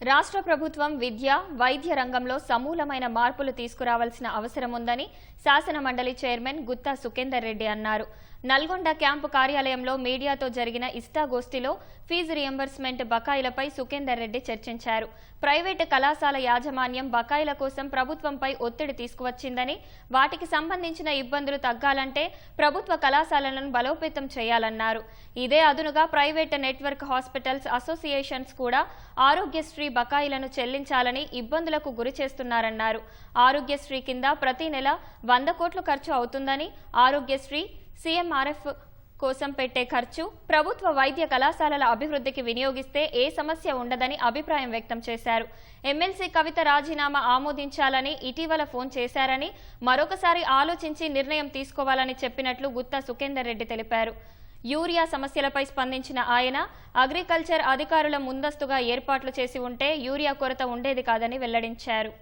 రాష్ట్ర ప్రభుత్వం విద్య వైద్య రంగంలో సమూలమైన మార్పులు తీసుకురావాల్సిన అవసరం ఉందని శాసన మండలి చైర్మన్ గుత్తా సుఖేందర్ రెడ్డి అన్నారు. నల్గొండ క్యాంపు కార్యాలయంలో మీడియాతో జరిగిన ఇష్టాగోష్ఠిలో ఫీజు రియంబర్స్మెంట్ బకాయిలపై సుఖేందర్ రెడ్డి చర్చించారు. ప్రైవేటు కళాశాల యాజమాన్యం బకాయిల కోసం ప్రభుత్వంపై ఒత్తిడి తీసుకువచ్చిందని వాటికి సంబంధించిన ఇబ్బందులు తగ్గాలంటే ప్రభుత్వ కళాశాలలను బలోపేతం చేయాలన్నారు. ఇదే అదునుగా ప్రైవేట్ నెట్వర్క్ హాస్పిటల్స్ అసోసియేషన్స్ కూడా ఆరోగ్యశ్రీ బకాయిలను చెల్లించాలని ఇబ్బందులకు గురి చేస్తున్నారన్నారు. ఆరోగ్యశ్రీ కింద ప్రతి నెల వంద కోట్లు ఖర్చు అవుతుందని ఆరోగ్యశ్రీ సీఎంఆర్ఎఫ్ కోసం పెట్టే ఖర్చు ప్రభుత్వ వైద్య కళాశాలల అభివృద్ధికి వినియోగిస్తే ఏ సమస్య ఉండదని అభిప్రాయం వ్యక్తం చేశారు. ఎమ్మెల్సీ కవిత రాజీనామా ఆమోదించాలని ఇటీవల ఫోన్ చేశారని మరొకసారి ఆలోచించి నిర్ణయం తీసుకోవాలని చెప్పినట్లు గుత్తా సుఖేందర్ రెడ్డి తెలిపారు. యూరియా సమస్యలపై స్పందించిన ఆయన అగ్రికల్చర్ అధికారుల ముందస్తుగా ఏర్పాట్లు చేసి ఉంటే యూరియా కొరత ఉండేది కాదని వెల్లడించారు.